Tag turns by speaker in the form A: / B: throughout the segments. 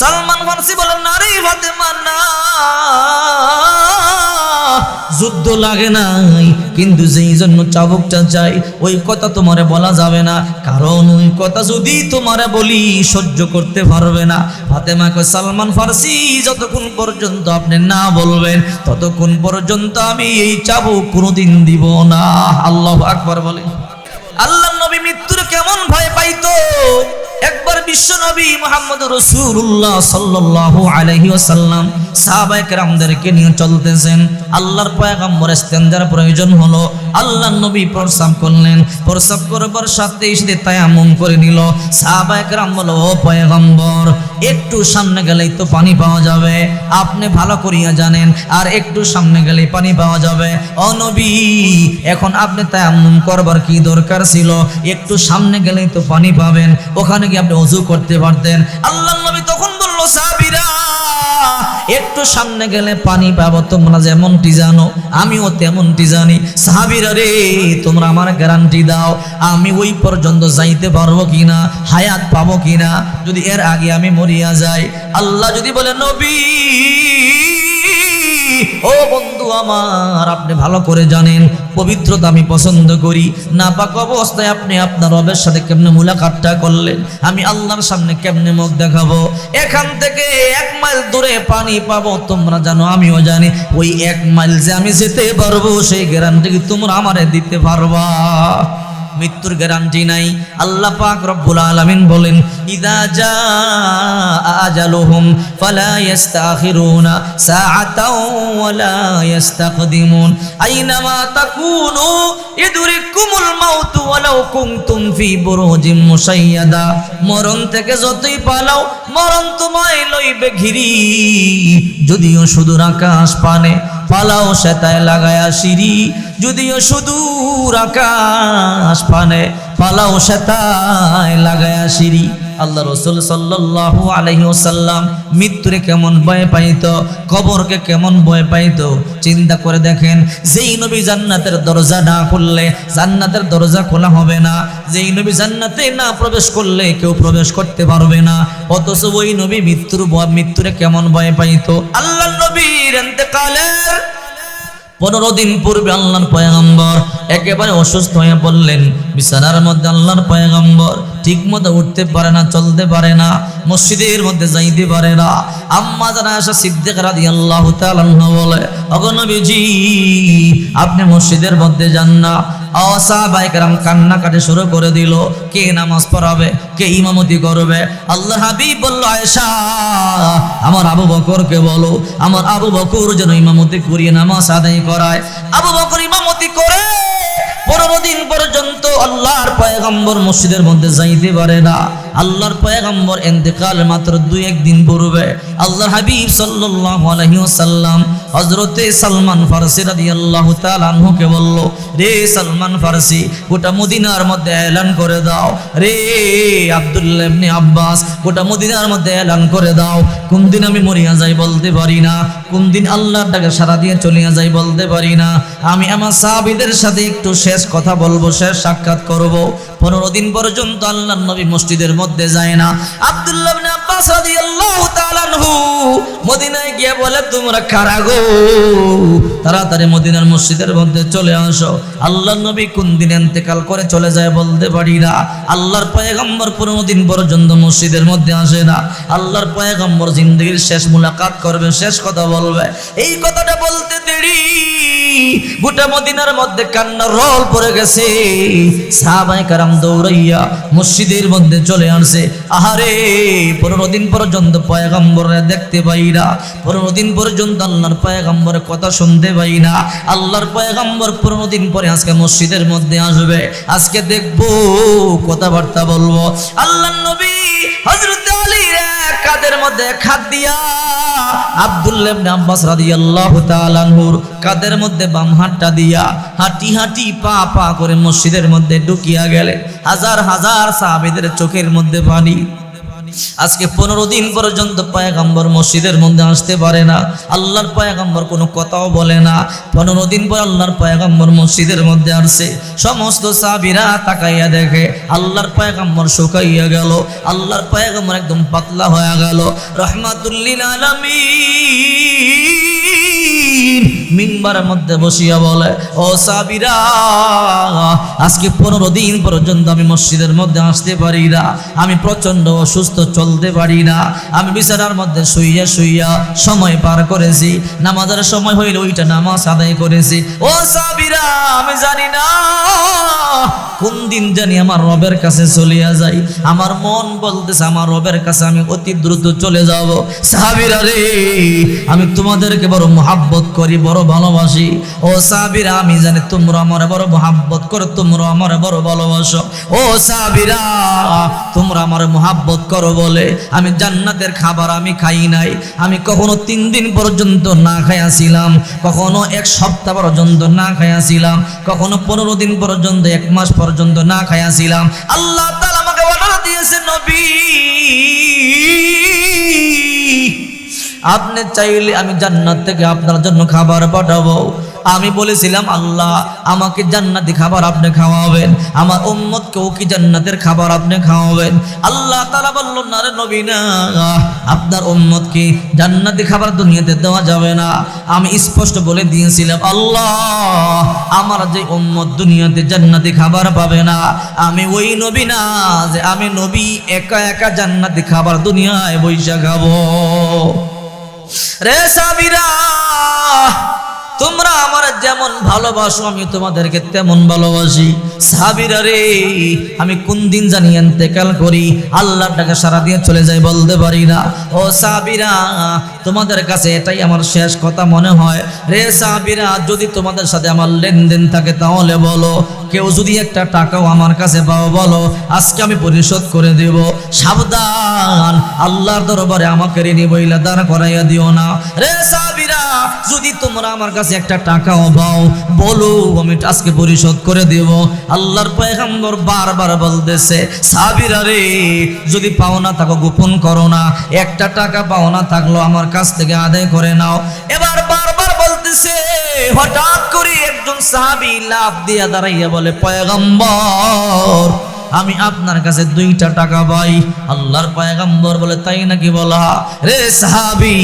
A: সালমান ফার্সি বলেন নারী ফাতেমা না। যুদ্ধ লাগে নাই, কিন্তু যেই জন্য চাবুকটা চাই, ওই কথা তোমারে বলা যাবে না। কারণ ওই কথা যদি তোমারে বলি, সহ্য করতে পারবে না। ফাতেমা কয়, সালমান ফার্সি, যতক্ষণ পর্যন্ত আপনি না বলবেন, ততক্ষণ পর্যন্ত আমি এই চাবুক কোনোদিন দিব না। আল্লাহ আকবার বলে। আল্লাহ নবী মৃত্যুর কেমন ভয় পাইতো? একবার বিশ্ব নবী মোহাম্মদ রসুল্লাহ সাল্লু আলহি আসাল্লাম সাহাবাহিক রামদেরকে নিয়ে চলতেছেন। আল্লাহর পয়গাম্বর স্তেন্দার প্রয়োজন হলো আল্লাহর নবী প্রস্রাব করলেন। প্রস্রাব করবার সাথে সাথে তায়াম্মুম করে নিল। সাহাবায়ে কেরাম বলো ও পয়গম্বর, একটু সামনে গেলেই তো পানি পাওয়া যাবে। আপনি ভালো করিয়া জানেন, আর একটু সামনে গেলেই পানি পাওয়া যাবে। ও নবী, এখন আপনি তায়াম্মুম করবার কি দরকার ছিল? একটু সামনে গেলেই তো পানি পাবেন। ওখানে গিয়ে আপনি অজু করতে পারতেন। আল্লাহ নবী তখন একটু সামনে গেলে পানি পাবো, তোমরা যেমনটি জানো, আমিও তেমনটি জানি। সাহাবীরা রে, তোমরা আমার গ্যারান্টি দাও, আমি ওই পর্যন্ত যাইতে পারব কিনা, হায়াত পাবো কিনা, যদি এর আগে আমি মরিয়া যাই। আল্লাহ যদি বলে, নবী, ও বন্ধু আমার, আপনি ভালো করে জানেন, পবিত্রতা আমি পছন্দ করি না পাক অবস্থায় আপনি আপনার রবের সাথে কেমনে মুলাকাতটা করলেন, আমি আল্লাহর সামনে কেমনে মুখ দেখাবো? এখান থেকে দূরে পানি পাবো, তোমরা জানো, আমিও জানি। ওই এক মাইল যে আমি যেতে পারব, সেই গ্যারান্টি কি তোমরা আমারে দিতে পারবা? মৃত্যুর গ্যারান্টি নাই। আল্লাহ পাক রব্বুল আলামিন বলেন, ইদা জা আজালুহুম ফালা ইস্তাখিরুনা সাআতাও ওয়ালা ইস্তাকদিমুন। আইনামা তাকুনু ইদরিকুমুল মাউত ওয়ালাউ কুনতুম ফি বুরুজিম মুসাইয়াদা মরণ থেকে যতই পালাও, মরণ তোমায় ঘিরি, যদিও সুদূর আকাশ পানে, পালাও সেতায় লাগায়া সিঁড়ি, যদিও সুদূর আকাশ পানে, পালাও সেতায় লাগায়া সিঁড়ি। আল্লাহ রসুল সাল্লাল্লাহু আলাইহি ওসাল্লাম মৃত্যুরে কেমন ভয় পাইত, কবরকে কেমন ভয় পাইত, চিন্তা করে দেখেন, যেই নবী জান্নাতের দরজা না খুললে জান্নাতের দরজা খোলা হবে না, যেই নবী জান্নাতে না প্রবেশ করলে কেউ প্রবেশ করতে পারবে না, অথচ ওই নবী মৃত্যুর মৃত্যুরে কেমন ভয় পাইতো। আল্লাহ নবীর পনেরো দিন পূর্বে আল্লাহর পয়গম্বর একেবারে অসুস্থ হয়ে পড়লেন, বিছানার মধ্যে আল্লাহর পয়গম্বর। ঠিক মতো উঠতে পারে না, চলতে পারে না, মসজিদের মধ্যে যাইতে পারে না। আম্মা জানা আসা সিদ্দিক রাদি আল্লাহ বলে অগনবীজি আপনি মসজিদের মধ্যে যান না। কান্নাকাটি শুরু করে দিল, কে নামাজ পড়াবে, কে ইমামতি করবে? আল্লাহ বলল আমার আবু বকরকে বলো, আমার আবু বকর যেন ইমামতি করিয়ে নামাজ আদায় করায়। আবু বকর ইমামতি করে পনেরো পর্যন্ত আল্লাহর পয়গম্বর মসজিদের মধ্যে যাইতে পারে না। আল্লাহর পয়গম্বর এতেকাল মাত্র দুই একদিন পূর্বে আল্লাহ হাবিব আলাইহি ওয়াসাল্লাম সালমান ফারসি রাদিয়াল্লাহু তাআলা আনহুকে বলল, রে সালমান ফারসি, গোটা মদিনার মধ্যে এলান করে দাও। রে আব্দুল্লাহ আব্বাস, গোটা মদিনার মধ্যে এলান করে দাও। কোন দিন আমি মরিয়া যাই বলতে পারি না। কোন দিন আল্লাহর ডাকে সারা দিয়ে চলিয়া যাই বলতে পারি না। আমি আমার সাহাবীদের সাথে একটু শেষ কথা বলব, শেষ সাক্ষাৎ করব। পনেরো দিন পর্যন্ত আল্লাহ নবী মসজিদের মধ্যে যায় না। আব্দুল্লাহ মদিনায় গিয়ে বলে, তোমরা কারা তাড়াতাড়ি মদিনার মসজিদের মধ্যে চলে আসো। আল্লাহ নবী কোন দিন ইন্তেকাল করে চলে যায় বলতে পারি না। আল্লাহর পয়গম্বর পনেরো দিন পর্যন্ত মসজিদের মধ্যে আসে না। আল্লাহর পয়গম্বর জিন্দগির শেষ মুলাকাত করবে, শেষ কথা বলবে। এই কথাটা বলতে দেরি। গোটা মদিনার মধ্যে কান্না রল পড়ে গেছে। সাহাবাই কারাম দৌড়াইয়া মসজিদের মধ্যে চলে আসছে। আহারে, পনেরো দিন পর্যন্ত পয়গম্বরে দেখতে পাই না। পনেরো দিন পর্যন্ত আল্লাহর পয়গম্বরের কথা শুনতে পাই না। আল্লাহর পয়গম্বর পনেরো দিন পরে আজকে মসজিদের মধ্যে আসবে। আজকে দেখব, কথাবার্তা বলব। আল্লাহ নবী হজরত কাদের মধ্যে খাদ দিয়া আব্দুল্লাহ ইবনে আব্বাস রাদিয়াল্লাহু কাদের মধ্যে বাম হাতটা দিয়া হাঁটি হাঁটি পা পা করে মসজিদের মধ্যে ঢুকিয়া গেলে হাজার হাজার সাহাবীদের চোখের মধ্যে পানি আজকে পনেরো দিন পর্যন্ত পায়গাম্বর মসজিদের মধ্যে আসতে পারে না। আল্লাহর পায়গাম্বর কোনো কথাও বলে না। পনেরো দিন পর আল্লাহর পায়গাম্বর মসজিদের মধ্যে আসছে। সমস্ত সাবিরা তাকাইয়া দেখে, আল্লাহর পায়গাম্বর শুকাইয়া গেল। আল্লাহর পায়গাম্বর একদম পাতলা হয়ে গেল। রহমাতুল্লিল আলামিন। মিম্বারের মধ্যে বসিয়া বলে, ও সাবিরা, আজকে পনেরো দিন পর্যন্ত আমি মসজিদের মধ্যে আসতে পারি না। আমি প্রচণ্ড অসুস্থ, চলতে পারি না। আমি বিছানার মধ্যে শুইয়া শুইয়া সময় পার করেছি। নামাজের সময় হইলে ওইটা নামাজ আদায় করেছি। ও সাবিরা, আমি জানি না কোন দিন জানি আমার রবের কাছে চলিয়া যাই। আমার মন বলতেছে, আমার রবের কাছে আমি অতি দ্রুত চলে যাব। সাহাবিরা রে, আমি তোমাদেরকে বড় মহাব্বত করি, বড় ভালোবাসি। ও সাবিরা, আমি জানি তোমরা আমার বড় মহাব্বত করো, তোমরা আমার বড় ভালোবাসো। ও সাবিরা, তোমরা আমার মহাব্বত করো বলে। আমি জান্নাতের খাবার আমি খাই নাই। আমি কখনো তিন দিন পর্যন্ত না খাইয়াছিলাম। কখনো এক সপ্তাহ পর্যন্ত না খাইয়াছিলাম। কখনো পনেরো দিন পর্যন্ত, এক মাস পর্যন্ত না খাইয়াছিলাম। আল্লাহ তাআলা আমাকে অর্ডার দিয়েছে নবী। আপনি চাইলে আমি জান্নাত থেকে আপনার জন্য খাবার পাঠাবো। আমি বলেছিলাম, আল্লাহ, আমাকে জান্নাতি খাবার আপনি খাওয়াবেন। আমার উম্মতকেও কি জান্নাতের খাবার আপনি খাওয়াবেন? আল্লাহ তারা বলল, না রে নবী, না। আপনার উম্মতকে জান্নাতি খাবার দুনিয়াতে দেওয়া যাবে না? আমি স্পষ্ট বলে দিয়েছিলাম, আল্লাহ, আমার যে উম্মত দুনিয়াতে জান্নাতি খাবার পাবে না, আমি ওই নবী না যে আমি নবী একা একা জান্নাতি খাবার দুনিয়ায় বৈশা খাব। রে সাবিরা তোমরা আমার যেমন ভালোবাসো, আমি তোমাদেরকে তেমন ভালোবাসি। সাবিরা রে, আমি কোন দিন জানি এতেকাল করি, আল্লাহর টাকা সারা দিয়ে চলে যাই বলতে পারি না। ও সাবিরা, তোমাদের কাছে এটাই আমার শেষ কথা মনে হয়। রে সাবিরা, যদি তোমাদের সাথে আমার লেনদেন থাকে তাহলে বলো, কেউ যদি একটা টাকাও আমার কাছে পাও, বলো, আজকে আমি পরিশোধ করে দেব। সাবধান, আল্লাহর দরবারে আমাকে ঋণী বইলা দাঁড় করাইয়া দিও না। রে সাবিরা, যদি তোমরা আমার কাছে একটা টাকাও পাও বলো আমি আজকে পরিশোধ করে দেব। আল্লাহর পয়গাম্বর বারবার বলতেছে, সাবিরা রে, যদি পাও না থাকো গোপন করো না। একটা টাকা পাও না থাকল আমার কাছ থেকে আদায় করে নাও। এবার বারবার বলতেছে, হঠাৎ করে একজন সাহাবী লাভ দিয়া দাঁড়াইয়া বলে, পয়গম্বর আমি আপনার কাছে দুইটা টাকা পাই। আল্লাহর পয়গম্বর বলে, তাই নাকি বলা? রে সাহাবি,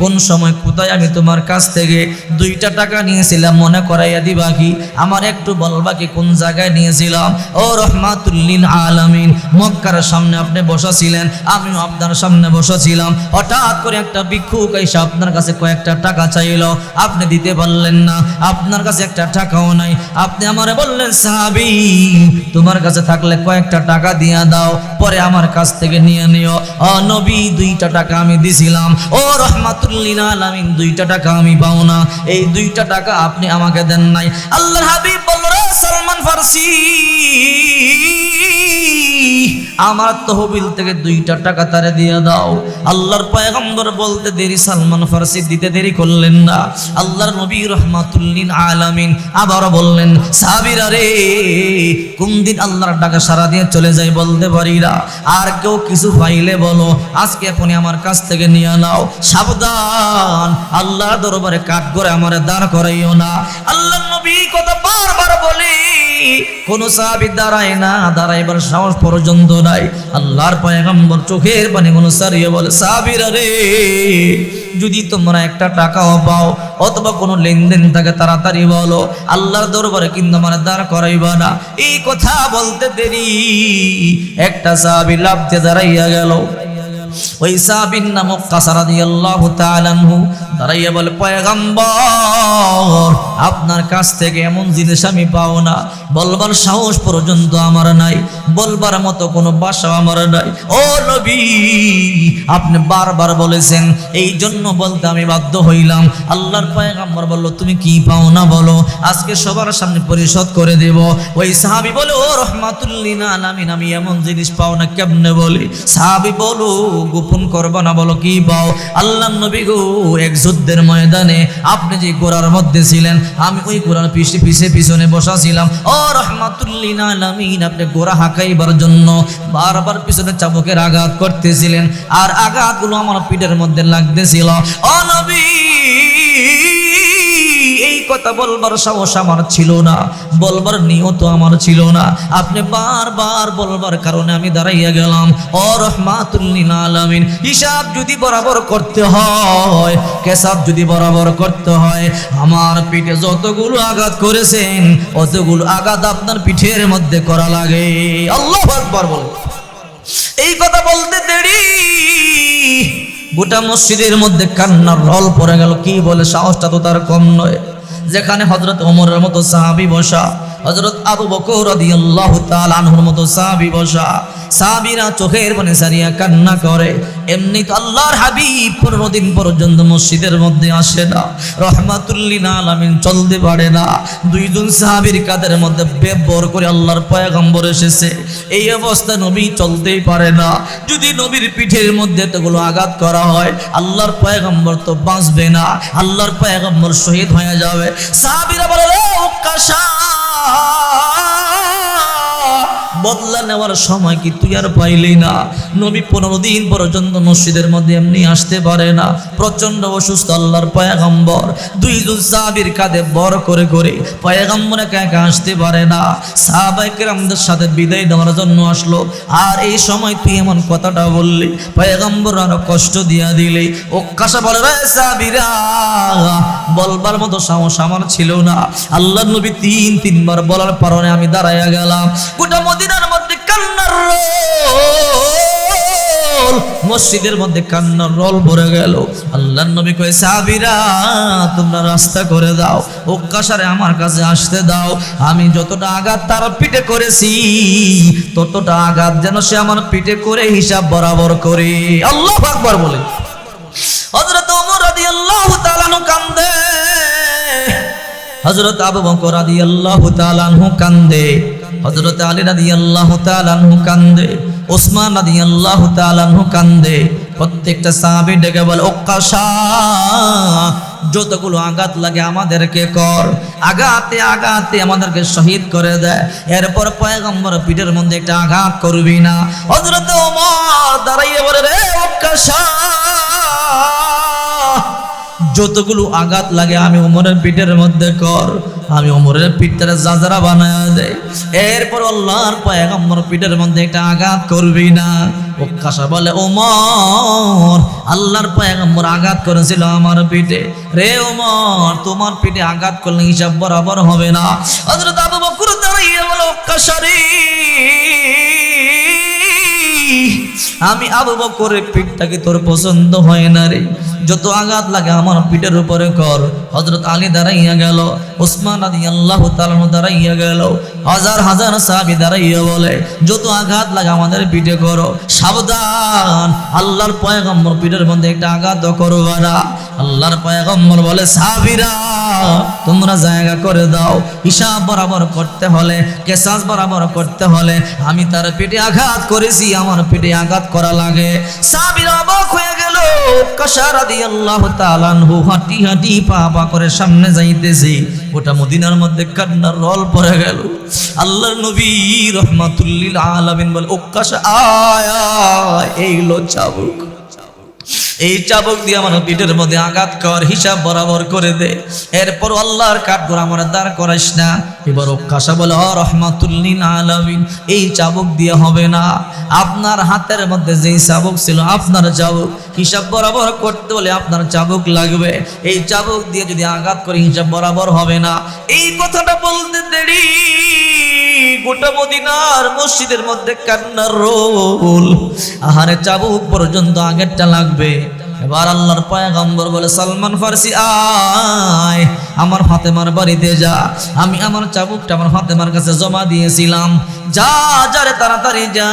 A: কোন সময় কোথায় আমি তোমার কাছ থেকে দুইটা টাকা নিয়েছিলাম, মনে করাইয়া দিবা কি? আমার একটু বলবা কি, কোন জায়গায় নিয়েছিলাম? ও রহমাতুল্লিন আলামিন, মক্কার সামনে আপনি বসা ছিলেন আমিও আপনার সামনে বসা ছিলাম হঠাৎ করে একটা ভিক্ষুক এসে আপনার কাছে কয়েকটা টাকা চাইলো। আপনি দিতে পারলেন না, আপনার কাছে একটা টাকাও নাই। আপনি আমারে বললেন, সাহাবি, তোমার কাছে থাকলে কয়েকটা টাকা দিয়া দাও, পরে আমার কাছ থেকে নিয়ে নিও। নবী, দুইটা টাকা আমি দিছিলাম। ও রহমাতুল্লিন আলামিন, দুইটা টাকা আমি পাও না। এই দুইটা টাকা আপনি আমাকে দেন নাই। আল্লাহ হাবিব বলল সালমান ফার্সি আমার তহবিল থেকে দুইটা টাকা তারে দিয়ে দাও। আল্লাহর পয়গম্বর বলতে দেরি, সালমান ফার্সি দিতে দেরি করলেন না। আল্লাহর নবী রহমাতুল্লিন আলামিন আবার বললেন, সাবিরা রে, কোন দিন আল্লাহর টাকা সারা দিয়ে চলে যায় বলতে পারি না। আর কেউ কিছু পাইলে বলো, আজকে এখনই আমার কাছ থেকে নিয়ে নাও। সাবধান আল্লাহ দরবারে কাঠ করে আমার দাঁড় করাইও না। আল্লাহ নবী কথা বারবার বলে কোন সাহাবি দাঁড়ায় না দাঁড়াইবার সাহস পর্যন্ত নাই। আল্লাহর পয়গম্বর চোখের পানি কোন সারিয়ে বলে, সাহাবিরা রে, যদি তোমরা একটা টাকাও পাও, অথবা কোনো লেনদেন থাকে তাড়াতাড়ি বলো। আল্লাহর দরবারে কিন্তু আমার দাঁড় করাইবা না। এই কথা বলতে দেরি। একটা সাহাবি লাভ দিয়ে দাঁড়াইয়া গেল। ওই সাহাবীর নাম কাসারা রাদিয়াল্লাহু তাআলা আনহু। দাঁড়াইয়া বলে, পয়গম্বর, আপনার কাছ থেকে এমন জিনিস আমি পাও না। বলবার সাহস পর্যন্ত আমার নাই, বলবার মতো কোনো বাসা আমার নাই। ও নবী, আপনি বারবার বলেছেন, এই জন্য বলতে আমি বাধ্য হইলাম। আল্লাহর পয়গম্বর বলল, তুমি কি পাও না বলো? আজকে সবার সামনে পরিশোধ করে দেব। ওই সাহাবী বলে, ও রহমাতুল্লিনা আলামিন, আমি এমন জিনিস পাও না, কেমনে বলি? সাহাবী বলো গোপন করবা না বলো, কি পাও? আল্লাহ নবী গো এক যুদ্ধের ময়দানে আপনি যে গোড়ার মধ্যে ছিলেন, আমি ওই গোড়ার পিছিয়ে পিছিয়ে পিছনে বসা ছিলাম। ও রহমাতুল্লিন আপনি গোড়া হাঁকাইবার জন্য বারবার পিছনে চাবকের আঘাত করতেছিলেন, আর আঘাতগুলো আমার পিঠের মধ্যে লাগতেছিল। ও নবী! এই কথা বলবার সাহস আমার ছিল না, বলবার নিয়ত আমার ছিল না। আপনি বারবার বলবার কারণে আমি দাঁড়াইয়া গেলাম। ও রহমাতুল্লিন আলামিন, হিসাব যদি বরাবর করতে হয়, কেসাব যদি বরাবর করতে হয়, আমার পিঠে যতগুলো আঘাত করেছেন, অতগুলো আঘাত আপনার পিঠের মধ্যে করা লাগে। আল্লাহ আকবার বলে এই কথা বলতে দেরি। গোটা মসজিদের মধ্যে কান্নার রল পড়ে গেল, কি বলে সাহসটা তো তার কম নয়। যেখানে হজরত ওমরের মতো সাহাবি বসা হজরত আবু বকর রাদিয়াল্লাহু তাআলা আনহুর মতো সাহাবি বসা সাহাবীরা চোখের পানি সারিয়া কান্না করে। এমনি তো আল্লাহর হাবিব পনেরো দিন পর্যন্ত মসজিদের মধ্যে আসে না। রহমাতুল্লিন আলামিন চলতে পারে না। দুইজন সাহাবীর কাদের মধ্যে বেবর করে আল্লাহর পয়াগম্বর এসেছে। এই অবস্থায় নবী চলতেই পারে না। যদি নবীর পিঠের মধ্যে এতগুলো আঘাত করা হয়, আল্লাহর পয়াগম্বর তো বাঁচবে না। আল্লাহর পয়াগম্বর শহীদ হয়ে যাবে। সাহাবীরা বলে, "ও কাশা! বদলা নেওয়ার সময় কি তুই আর পাইলি না? নবী পনেরো দিন পর্যন্ত মসজিদের মধ্যে এমনি আসতে পারে না। প্রচণ্ড অসুস্থ আল্লাহর পয়াগম্বর। দুইজন সাহাবির কাঁধে বর করে করে পয়াগম্বর একা একা আসতে পারে না। সাহাবাইকের আমাদের সাথে বিদায় দেওয়ার জন্য আসলো। আর এই সময় তুই এমন কথাটা বললি, পয়াগম্বর আরও কষ্ট দিয়া দিলি। ও কাসা বলে রে সাহাবিরা, বলবার মতো সাহস আমার ছিল না। আল্লাহ নবী তিন তিনবার বলার কারণে আমি দাঁড়াইয়া গেলাম। গোটা মদিনার মধ্যে কান্নার রোল। মসজিদের মধ্যে কান্নার রোল ভরে গেল। আল্লাহ নবী কয়ে সাবিরা তোমরা রাস্তা করে দাও ও কাসারে আমার কাছে আসতে দাও। আমি যতটা আঘাত তার পিঠে করেছি, ততটা আঘাত যেন সে আমার পিঠে করে হিসাব বরাবর করে। আল্লাহ আকবার বলে। হযরত ওমর রাদিয়াল্লাহু তাআলা নু কান্দে। হযরত আবু বকর রাদিয়াল্লাহু তাআলা আনহু কান্দে। হযরত আলী রাদিয়াল্লাহু আল্লাহ আনহু কান্দে, ওসমান রাদিয়াল্লাহু তাআলা আনহু কান্দে। প্রত্যেকটা সাহাবী ডেকে বলে যতগুলো আঘাত লাগে আমাদেরকে কর। আঘাতে আঘাতে আমাদেরকে শহীদ করে দেয় এরপর পয়গম্বর পিঠের মধ্যে একটা আঘাত করবি না। হযরত ওমর দাঁড়াইয়ে বলে, রে ও কাশা যতগুলো আঘাত লাগে, আমি ওমরের পিঠের মধ্যে কর, আমি ওমরের পিঠটা জাজারা বানায় দেয় এরপর আল্লাহর পয়গম্বর পিঠের মধ্যে একটা আঘাত করবি না। ও কাসা বলে ওমর আল্লাহর পয়গম্বর আঘাত করেছিল আমার পিঠে। রে ওমর তোমার পিঠে আঘাত করলে হিসাব বরাবর হবে না। হযরত আবু বকর দাঁড়িয়ে বলো কাসারি আমি আবু বকরের পিঠটাকে তোর পছন্দ হয় না রে। যত আঘাত লাগে আমার পিঠের উপরে কর। হজরত আলী দাঁড়াইয়া গেল ওসমান আদি আল্লাহ তালানো দাঁড়াইয়া গেল, হাজার হাজার সাহাবি দাঁড়াইয়া বলে, যত আঘাত লাগে আমাদের পিঠে করো, সাবধান, আল্লাহর পয়গম্বর পিঠের মধ্যে একটা আঘাত করো না। আল্লাহর পয়গম্বর বলে, সাহাবিরা তোমরা জায়গা করে দাও। হিসাব বরাবর করতে হলে কেসাস বরাবর করতে হলে আমি তার পেটে আঘাত করেছি আমার পেটে আঘাত করা লাগে। আল্লাহ নবী রহমাতুল্লিল আলামিন বলে ও কাশা আয়, এই লো চাবুক। এই চাবক দিয়ে আমার পিঠের মধ্যে আঘাত কর, হিসাব বরাবর করে দে। এরপর আল্লাহর কাঠ আমার দাঁড় করাইস না। এবার কাসা বলে অ রহমাতুল্লিন আলামিন, এই চাবক দিয়ে হবে না। আপনার হাতের মধ্যে যেই চাবক ছিল, আপনার চাবক। হিসাব বরাবর করতে হলে আপনার চাবক লাগবে। এই চাবক দিয়ে যদি আঘাত করে, হিসাব বরাবর হবে না। এই কথাটা বলতে দেরি। গোটা মদিনার মসজিদের মধ্যে কান্নার রোল। আহারে চাবুক পর্যন্ত আগেরটা লাগবে। এবার আল্লাহর পায়গম্বর বলে, সালমান ফার্সি, আয়, আমার ফাতেমার বাড়িতে যা। আমি আমার চাবুকটা আমার ফাতেমার কাছে জমা দিয়েছিলাম। যা, যারে তাড়াতাড়ি যা।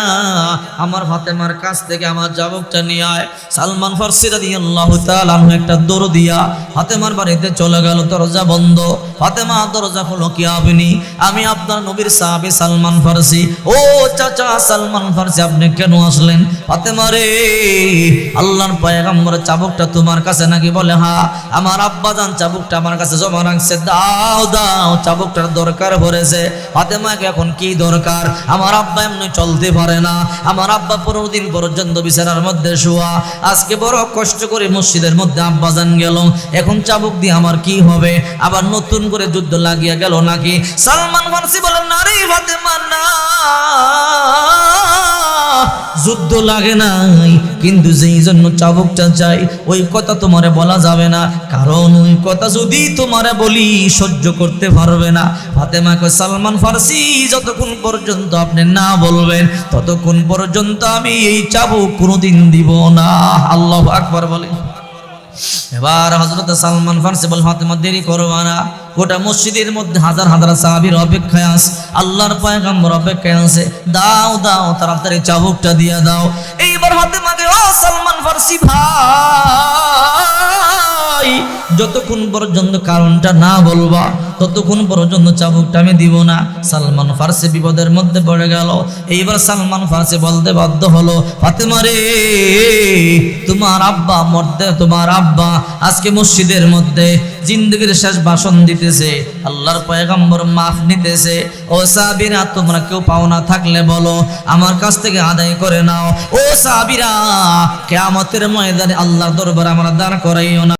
A: আমার ফাতেমার কাছ থেকে আমার চাবুকটা নিয়ে আয়। সালমান ফার্সি রাদিয়াল্লাহু তাআলা আনহু একটা দৌড় দিয়া ফাতেমার বাড়িতে চলে গেল, দরজা বন্ধ। ফাতেমা দরজা হলো কি আপনি? আমি আপনার নবীর সাহাবী সালমান ফার্সি। ও চাচা সালমান ফার্সি, আপনি কেন আসলেন? ফাতেমা রে, আল্লাহর পয়গম্বরের চাবুকটা তোমার কাছে নাকি বলে, হা, আমার আব্বা জান চাবুকটা আমার কাছে জমা রাখছে, দাও দাও, চাবুকটার দরকার পড়েছে। ফাতেমাকে এখন কি দরকার? আমার আব্বা এমনি চলতে পারে না। আমার আব্বা পনেরো দিন পর্যন্ত বিছানার মধ্যে শোয়া। আজকে বড় কষ্ট করে মসজিদের মধ্যে আব্বা জান গেল। এখন চাবুক দিয়ে আমার কি হবে? আবার নতুন করে যুদ্ধ লাগিয়া গেল নাকি? সালমান ফার্সি বলেন, নারী ফাতেমা না যুদ্ধ লাগে নাই। কিন্তু যেই জন্য চাবুকটা চাই, ওই কথা তোমারে বলা যাবে না। কারণ ওই কথা যদি তোমারে বলি, সহ্য করতে পারবে না। ফাতেমা কয়, সালমান ফার্সি, যতক্ষণ পর্যন্ত আপনি না বলবেন, ততক্ষণ পর্যন্ত আমি এই চাবুক কোনোদিন দিব না। আল্লাহ আকবার বলে। এবার হজরত সালমান ফার্সি বল, ফাতেমা, দেরি করবা না। গোটা মসজিদের মধ্যে হাজার হাজার সাহাবির অপেক্ষায় আছে, আল্লাহর পায়গাম্বর অপেক্ষায় আছে। দাও দাও, তাড়াতাড়ি চাবুকটা দিয়ে দাও। এইবার হাতে মাগে, ও সালমান ফার্সি ভাই, যতক্ষণ পর্যন্ত কারণটা না বলবা ততক্ষণ পর্যন্ত চাবুকটা আমি দিব না। সালমান ফার্সি বিপদের মধ্যে পড়ে গেল। এইবার সালমান ফার্সি বলতে বাধ্য হলো, ফাতেমা রে, তোমার আব্বা মরতে, তোমার আব্বা আজকে মসজিদের মধ্যে জিন্দগির শেষ ভাষণ দিতেছে। আল্লাহর পয়গম্বর মাফ নিতেছে। ও সাবিরা তোমরা কেউ পাওনা থাকলে বলো, আমার কাছ থেকে আদায় করে নাও। ও সাবিরা কেয়ামতের ময়দানে আল্লাহর দরবার আমরা দাঁড় করাইও না।